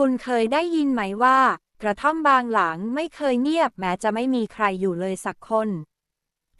คุณเคยได้ยินไหมว่า กระท่อมบางหลังไม่เคยเงียบแม้จะไม่มีใครอยู่เลยสักคน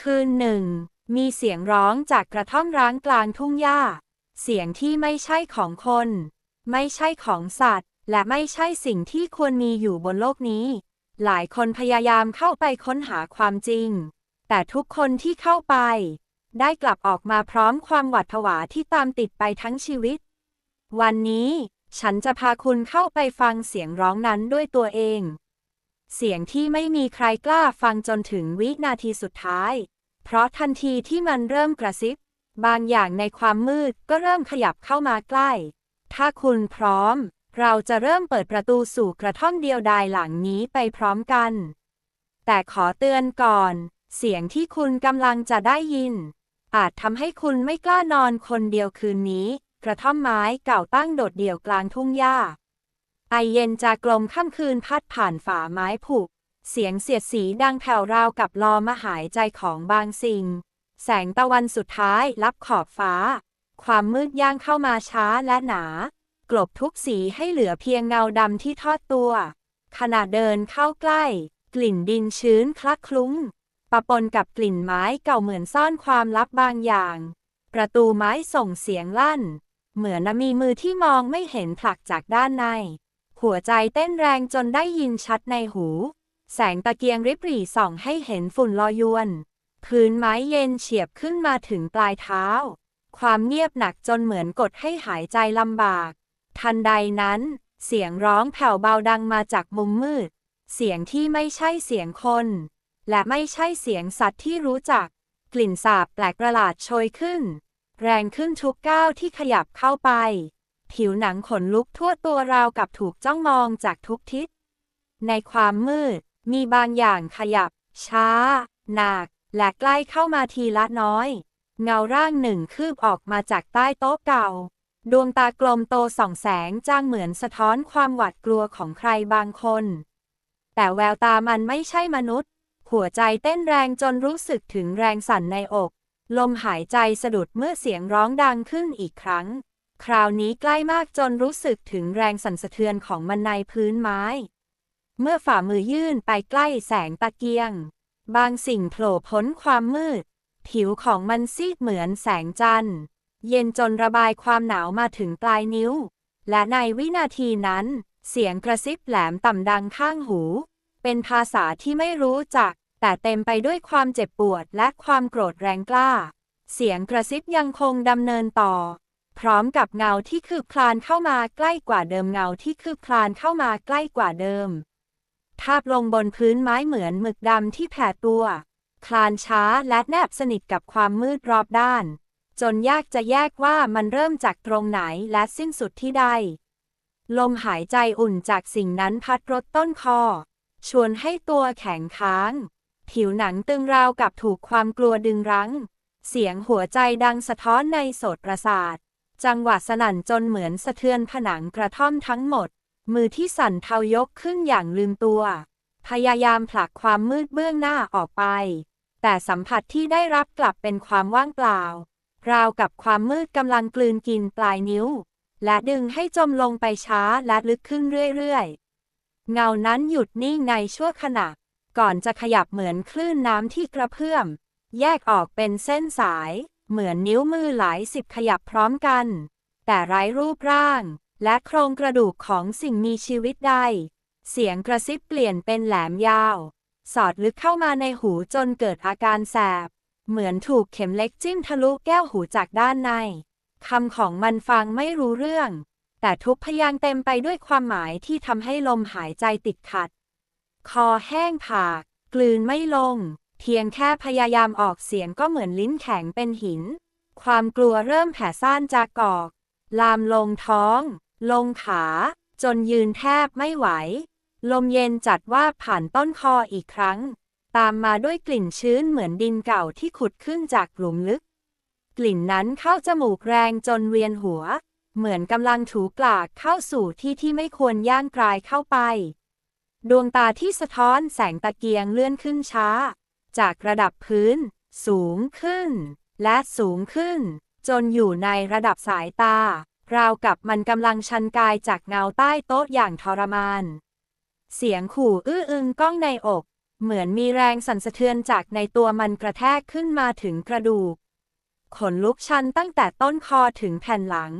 คืนหนึ่ง มีเสียงร้องจากกระท่อมร้างกลางทุ่งหญ้า เสียงที่ไม่ใช่ของคน ไม่ใช่ของสัตว์ และไม่ใช่สิ่งที่ควรมีอยู่บนโลกนี้ หลายคนพยายามเข้าไปค้นหาความจริง แต่ทุกคนที่เข้าไป ได้กลับออกมาพร้อมความหวาดผวาที่ตามติดไปทั้งชีวิต วันนี้ ฉันจะพาคุณเข้าไปฟังเสียงร้องนั้นด้วยตัวเอง เสียงที่ไม่มีใครกล้าฟังจนถึงวินาทีสุดท้าย เพราะทันทีที่มันเริ่มกระซิบ บางอย่างในความมืดก็เริ่มขยับเข้ามาใกล้ ถ้าคุณพร้อม เราจะเริ่มเปิดประตูสู่กระท่อมเดียวดายหลังนี้ไปพร้อมกัน แต่ขอเตือนก่อน เสียงที่คุณกำลังจะได้ยิน อาจทำให้คุณไม่กล้านอนคนเดียวคืนนี้ กระท่อมไม้เก่าตั้งโดดเดี่ยวกลางทุ่งหญ้า ไอเย็นจากกลมค่ำคืนพัดผ่านฝาไม้ผุเสียงเสียดสีดังแผ่วราวกับลอมหายใจของบางสิ่ง แสงตะวันสุดท้ายลับขอบฟ้า ความมืดย่างเข้ามาช้าและหนา กลบทุกสีให้เหลือเพียงเงาดำที่ทอดตัว ขณะเดินเข้าใกล้ กลิ่นดินชื้นคลักคลุ้ง ปะปนกับกลิ่นไม้เก่าเหมือนซ่อนความลับบางอย่าง ประตูไม้ส่งเสียงลั่น เหมือนมีมือที่มองไม่เห็นผลักจากด้านใน หัวใจเต้นแรงจนได้ยินชัดในหู แสงตะเกียงริบหรี่ส่องให้เห็นฝุ่นลอยยวน พื้นไม้เย็นเฉียบขึ้นมาถึงปลายเท้า ความเงียบหนักจนเหมือนกดให้หายใจลำบาก ทันใดนั้น เสียงร้องแผ่วเบาดังมาจากมุมมืด เสียงที่ไม่ใช่เสียงคน และไม่ใช่เสียงสัตว์ที่รู้จัก กลิ่นสาบแปลกประหลาดโชยขึ้น แรงขึ้นทุกก้าวที่ขยับเข้าไป ผิวหนังขนลุกทั่วตัวราวกับถูกจ้องมองจากทุกทิศ ในความมืด มีบางอย่างขยับ ช้า หนัก และใกล้เข้ามาทีละน้อย เงาร่างหนึ่งคืบออกมาจากใต้โต๊ะเก่า ดวงตากลมโตส่องแสงจ้างเหมือนสะท้อนความหวาดกลัวของใครบางคน แต่แววตามันไม่ใช่มนุษย์ หัวใจเต้นแรงจนรู้สึกถึงแรงสั่นในอก ลมหายใจสะดุดเมื่อเสียงร้องดังขึ้นอีกครั้ง คราวนี้ใกล้มากจนรู้สึกถึงแรงสั่นสะเทือนของมันในพื้นไม้ เมื่อฝ่ามือยื่นไปใกล้แสงตะเกียง บางสิ่งโผล่พ้นความมืด ผิวของมันซีดเหมือนแสงจันทร์ เย็นจนระบายความหนาวมาถึงปลายนิ้ว และในวินาทีนั้น เสียงกระซิบแหลมต่ำดังข้างหู เป็นภาษาที่ไม่รู้จัก แต่เต็มไปด้วยความเจ็บปวดและความโกรธแรงกล้า เสียงกระซิบยังคงดำเนินต่อ พร้อมกับเงาที่คืบคลานเข้ามาใกล้กว่าเดิมเงาที่คืบคลานเข้ามาใกล้กว่าเดิม ทาบลงบนพื้นไม้เหมือนหมึกดำที่แผ่ตัว คลานช้าและแนบสนิทกับความมืดรอบด้าน จนยากจะแยกว่ามันเริ่มจากตรงไหนและสิ้นสุดที่ใดลมหายใจอุ่นจากสิ่งนั้นพัดรดต้นคอ ชวนให้ตัวแข็งค้าง ผิวหนังตึงราวกับถูกความกลัวดึงรั้ง เสียงหัวใจดังสะท้อนในโสตประสาท จังหวะสนั่นจนเหมือนสะเทือนผนังกระท่อมทั้งหมด มือที่สั่นเทายกขึ้นอย่างลืมตัว พยายามผลักความมืดเบื้องหน้าออกไป แต่สัมผัสที่ได้รับกลับเป็นความว่างเปล่า ราวกับความมืดกำลังกลืนกินปลายนิ้ว และดึงให้จมลงไปช้าและลึกขึ้นเรื่อยๆ เงานั้นหยุดนิ่งในชั่วขณะ ก่อนจะขยับเหมือนคลื่นน้ำที่กระเพื่อม แยกออกเป็นเส้นสาย เหมือนนิ้วมือหลายสิบขยับพร้อมกัน แต่ไร้รูปร่าง และโครงกระดูกของสิ่งมีชีวิตใด เสียงกระซิบเปลี่ยนเป็นแหลมยาว สอดลึกเข้ามาในหูจนเกิดอาการแสบ เหมือนถูกเข็มเล็กจิ้มทะลุแก้วหูจากด้านในคำของมันฟังไม่รู้เรื่อง แต่ทุกพยางเต็มไปด้วยความหมายที่ทำให้ลมหายใจติดขัด คอแห้งผาก กลืนไม่ลง เพียงแค่พยายามออกเสียงก็เหมือนลิ้นแข็งเป็นหิน ความกลัวเริ่มแผ่ซ่านจากกอก ลามลงท้อง ลงขา จนยืนแทบไม่ไหว ลมเย็นจัดว่าผ่านต้นคออีกครั้ง ตามมาด้วยกลิ่นชื้นเหมือนดินเก่าที่ขุดขึ้นจากหลุมลึก กลิ่นนั้นเข้าจมูกแรงจนเวียนหัว เหมือนกำลังถูกลากเข้าสู่ที่ที่ไม่ควรย่างกลายเข้าไป ดวงตาที่สะท้อนแสงตะเกียงเลื่อนขึ้นช้า จากระดับพื้น สูงขึ้น และสูงขึ้น จนอยู่ในระดับสายตา ราวกับมันกำลังชันกายจากเงาใต้โต๊ะอย่างทรมาน เสียงขู่อื้ออึงก้องในอก เหมือนมีแรงสั่นสะเทือนจากในตัวมันกระแทกขึ้นมาถึงกระดูก ขนลุกชันตั้งแต่ต้นคอถึงแผ่นหลัง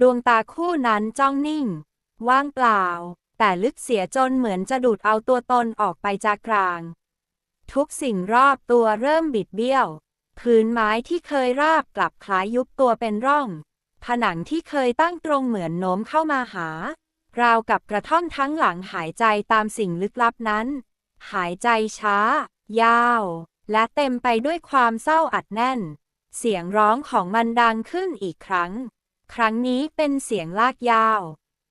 ดวงตาคู่นั้นจ้องนิ่ง ว่างเปล่า แต่ลึกเสียจนเหมือนจะดูดเอาตัวตนออกไปจากกลาง ทุกสิ่งรอบตัวเริ่มบิดเบี้ยว พื้นไม้ที่เคยราบกลับคล้ายยุบตัวเป็นร่อง ผนังที่เคยตั้งตรงเหมือนโน้มเข้ามาหา ราวกับกระท่อมทั้งหลังหายใจตามสิ่งลึกลับนั้น หายใจช้า ยาว และเต็มไปด้วยความเศร้าอัดแน่น เสียงร้องของมันดังขึ้นอีกครั้ง ครั้งนี้เป็นเสียงลากยาว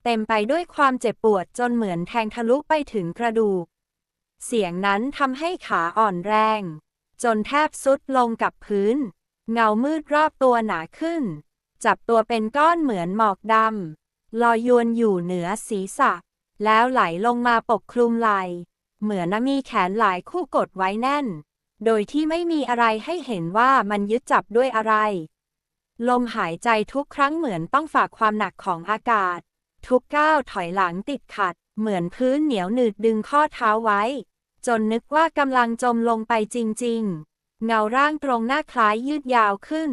เต็มไปด้วยความเจ็บปวดจนเหมือนแทงทะลุไปถึงกระดูก เสียงนั้นทำให้ขาอ่อนแรง จนแทบสุดลงกับพื้น เงามืดรอบตัวหนาขึ้น จับตัวเป็นก้อนเหมือนหมอกดำลอยยวนอยู่เหนือศีรษะ แล้วไหลลงมาปกคลุมไหลเหมือนมีแขนหลายคู่กดไว้แน่น โดยที่ไม่มีอะไรให้เห็นว่ามันยึดจับด้วยอะไร ลมหายใจทุกครั้งเหมือนต้องฝากความหนักของอากาศ ทุกก้าวถอยหลังติดขัด เหมือนพื้นเหนียวหนืดดึงข้อเท้าไว้ จนนึกว่ากำลังจมลงไปจริง ๆ เงาร่างตรงหน้าคล้ายยืดยาวขึ้น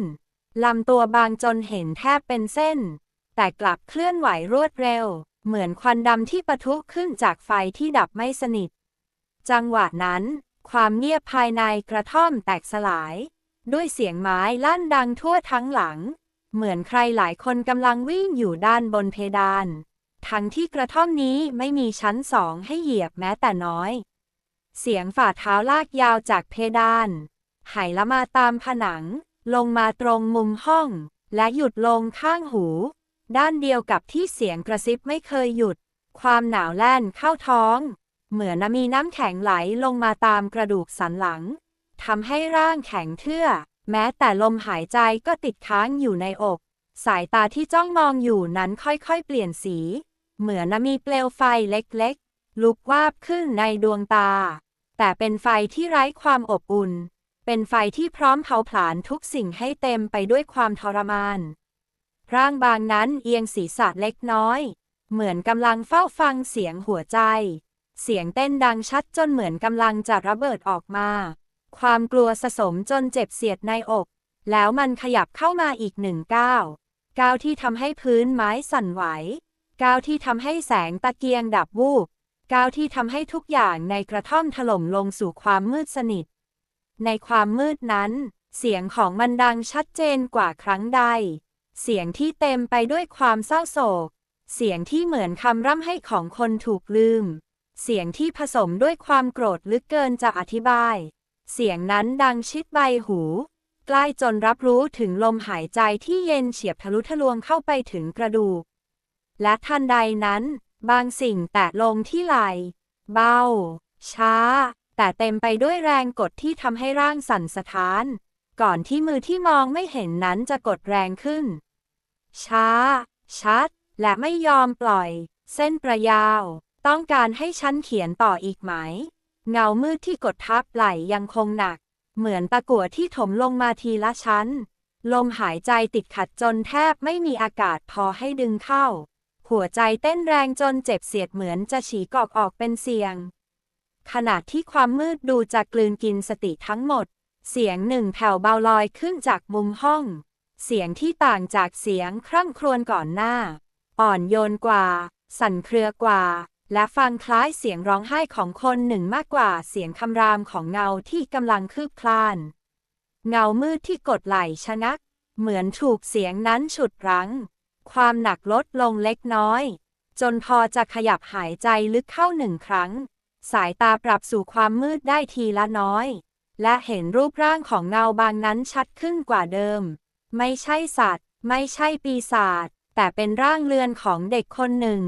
ลำตัวบางจนเห็นแทบเป็นเส้น แต่กลับเคลื่อนไหวรวดเร็ว เหมือนควันดำที่ปะทุขึ้นจากไฟที่ดับไม่สนิท จังหวะนั้น ความเงียบภายในกระท่อมแตกสลาย ด้วยเสียงไม้ลั่นดังทั่วทั้งหลัง เหมือนใครหลายคนกำลังวิ่งอยู่ด้านบนเพดาน ทั้งที่กระท่อมนี้ไม่มีชั้นสองให้เหยียบแม้แต่น้อย เสียงฝ่าเท้าลากยาวจากเพดานไหลละมาตามผนัง ลงมาตรงมุมห้อง และหยุดลงข้างหู ด้านเดียวกับที่เสียงกระซิบไม่เคยหยุด ความหนาวแล่นเข้าท้อง เหมือนมีน้ำแข็งไหลลงมาตามกระดูกสันหลังทำให้ร่างแข็งเทื่อ แม้แต่ลมหายใจก็ติดค้างอยู่ในอก สายตาที่จ้องมองอยู่นั้นค่อยๆเปลี่ยนสี เหมือนมีเปลวไฟเล็กๆ ลุกวาบขึ้นในดวงตา แต่เป็นไฟที่ไร้ความอบอุ่น เป็นไฟที่พร้อมเผาผลาญทุกสิ่งให้เต็มไปด้วยความทรมาน ร่างบางนั้นเอียงศีรษะเล็กน้อย เหมือนกำลังเฝ้าฟังเสียงหัวใจ เสียงเต้นดังชัดจนเหมือนกำลังจะระเบิดออกมา ความกลัวสะสมจนเจ็บเสียดในอก แล้วมันขยับเข้ามาอีกหนึ่งก้าวก้าวที่ทำให้พื้นไม้สั่นไหวก้าวที่ทำให้แสงตะเกียงดับวูบก้าวที่ทำให้ทุกอย่างในกระท่อมถล่มลงสู่ความมืดสนิท ในความมืดนั้น เสียงของมันดังชัดเจนกว่าครั้งใด เสียงที่เต็มไปด้วยความเศร้าโศก เสียงที่เหมือนคำร่ำให้ของคนถูกลืม เสียงที่ผสมด้วยความโกรธลึกเกินจะอธิบาย เสียงนั้นดังชิดใบหู ใกล้จนรับรู้ถึงลมหายใจที่เย็นเฉียบทะลุทะลวงเข้าไปถึงกระดูก และทันใดนั้น บางสิ่งแตะลงที่ไหล เบา ช้า แต่เต็มไปด้วยแรงกดที่ทำให้ร่างสั่นสะท้าน ก่อนที่มือที่มองไม่เห็นนั้นจะกดแรงขึ้น ช้า ชัด และไม่ยอมปล่อย เส้นประยาว ต้องการให้ฉันเขียนต่ออีกไหม เงามืดที่กดทับไหลยังคงหนัก เหมือนตะกั่วที่ถมลงมาทีละชั้น ลมหายใจติดขัดจนแทบไม่มีอากาศพอให้ดึงเข้า หัวใจเต้นแรงจนเจ็บเสียดเหมือนจะฉีกออกออกเป็นเสียง ขณะที่ความมืดดูจะกลืนกินสติทั้งหมด เสียงหนึ่งแผ่วเบาลอยขึ้นจากมุมห้อง เสียงที่ต่างจากเสียงคร่ำครวญก่อนหน้า อ่อนโยนกว่า สั่นเครือกว่า และฟังคล้ายเสียงร้องไห้ของคนหนึ่งมากกว่าเสียงคำรามของเงาที่กำลังคืบคลาน เงามืดที่กดไหลชะงัก เหมือนถูกเสียงนั้นฉุดรั้ง ความหนักลดลงเล็กน้อย จนพอจะขยับหายใจลึกเข้าหนึ่งครั้ง สายตาปรับสู่ความมืดได้ทีละน้อย และเห็นรูปร่างของเงาบางนั้นชัดขึ้นกว่าเดิม ไม่ใช่สัตว์ ไม่ใช่ปีศาจแต่เป็นร่างเลือนของเด็กคนหนึ่ง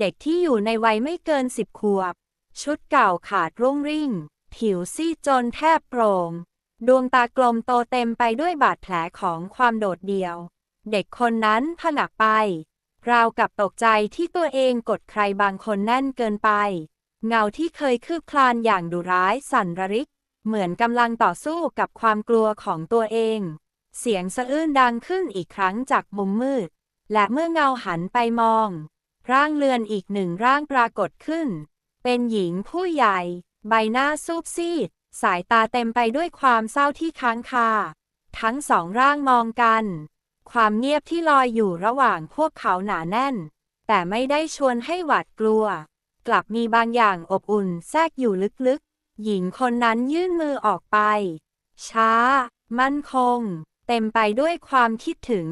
เด็กที่อยู่ในวัยไม่เกินสิบขวบ ชุดเก่าขาดรุ่งริ่ง ผิวซีดจนแทบโปร่ง ดวงตากลมโตเต็มไปด้วยบาดแผลของความโดดเดี่ยว เด็กคนนั้นผนักไป ราวกับตกใจที่ตัวเองกดใครบางคนแน่นเกินไป เงาที่เคยคืบคลานอย่างดุร้ายสั่นระริก เหมือนกำลังต่อสู้กับความกลัวของตัวเอง เสียงสะอื้นดังขึ้นอีกครั้งจากมุมมืด และเมื่อเงาหันไปมอง ร่างเลือนอีกหนึ่งร่างปรากฏขึ้น เป็นหญิงผู้ใหญ่ ใบหน้าซูบซีด สายตาเต็มไปด้วยความเศร้าที่ค้างคา ทั้งสองร่างมองกัน ความเงียบที่ลอยอยู่ระหว่างพวกเขาหนาแน่น แต่ไม่ได้ชวนให้หวาดกลัว กลับมีบางอย่างอบอุ่นแทรกอยู่ลึกๆ หญิงคนนั้นยื่นมือออกไป ช้า มั่นคง เต็มไปด้วยความคิดถึง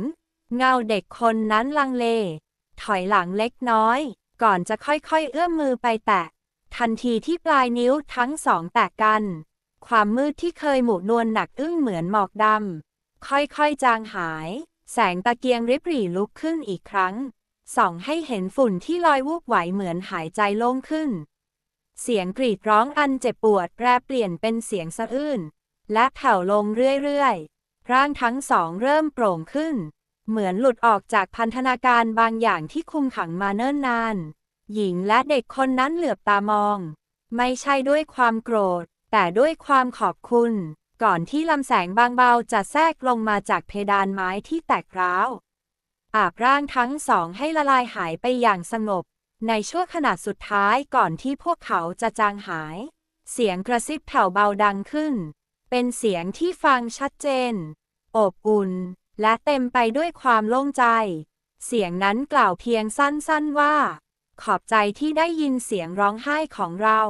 เงาเด็กคนนั้นลังเล ถอยหลังเล็กน้อย ก่อนจะค่อยๆ เอื้อมมือไปแตะ ทันทีที่ปลายนิ้วทั้งสองแตะกัน ความมืดที่เคยหมู่นวลหนักอึ้งเหมือนหมอกดำค่อยๆ จางหาย แสงตะเกียงริบหรี่ลุกขึ้นอีกครั้ง ส่องให้เห็นฝุ่นที่ลอยวูบไหวเหมือนหายใจโล่งขึ้น เสียงกรีดร้องอันเจ็บปวดแปรเปลี่ยนเป็นเสียงสะอื้นและแผ่วลงเรื่อยๆร่างทั้งสองเริ่มโปร่งขึ้น เหมือนหลุดออกจากพันธนาการบางอย่างที่คุมขังมาเนิ่นนาน หญิงและเด็กคนนั้นเหลือบตามอง ไม่ใช่ด้วยความโกรธ แต่ด้วยความขอบคุณ ก่อนที่ลำแสงบางเบาจะแทรกลงมาจากเพดานไม้ที่แตกร้าว อาบร่างทั้งสองให้ละลายหายไปอย่างสงบ ในช่วงขณะสุดท้ายก่อนที่พวกเขาจะจางหาย เสียงกระซิบแผ่วเบาดังขึ้น เป็นเสียงที่ฟังชัดเจน อบอุ่น และเต็มไปด้วยความโล่งใจ เสียงนั้นกล่าวเพียงสั้นๆว่า ขอบใจที่ได้ยินเสียงร้องไห้ของเรา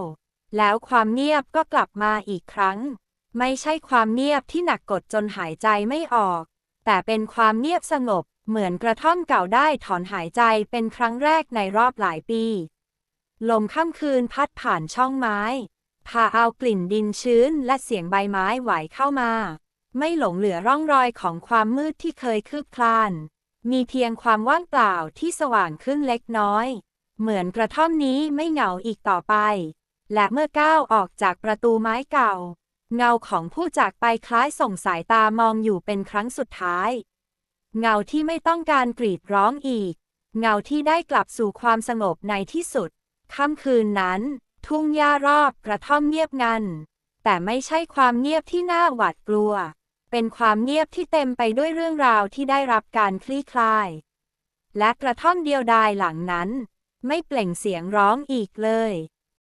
แล้วความเงียบก็กลับมาอีกครั้ง ไม่ใช่ความเงียบที่หนักกดจนหายใจไม่ออก แต่เป็นความเงียบสงบ เหมือนกระท่อมเก่าได้ถอนหายใจเป็นครั้งแรกในรอบหลายปี ลมค่ำคืนพัดผ่านช่องไม้ พาเอากลิ่นดินชื้นและเสียงใบไม้ไหวเข้ามา ไม่หลงเหลือร่องรอยของความมืดที่เคยคืบคลาน มีเพียงความว่างเปล่าที่สว่างขึ้นเล็กน้อย เหมือนกระท่อมนี้ไม่เหงาอีกต่อไป และเมื่อก้าวออกจากประตูไม้เก่า เงาของผู้จากไปคล้ายส่งสายตามองอยู่เป็นครั้งสุดท้าย เงาที่ไม่ต้องการกรีดร้องอีก เงาที่ได้กลับสู่ความสงบในที่สุด ค่ำคืนนั้น ทุ่งหญ้ารอบกระท่อมเงียบงัน แต่ไม่ใช่ความเงียบที่น่าหวาดกลัว เป็นความเงียบที่เต็มไปด้วยเรื่องราวที่ได้รับการคลี่คลาย และกระท่อมเดียวดายหลังนั้น ไม่เปล่งเสียงร้องอีกเลย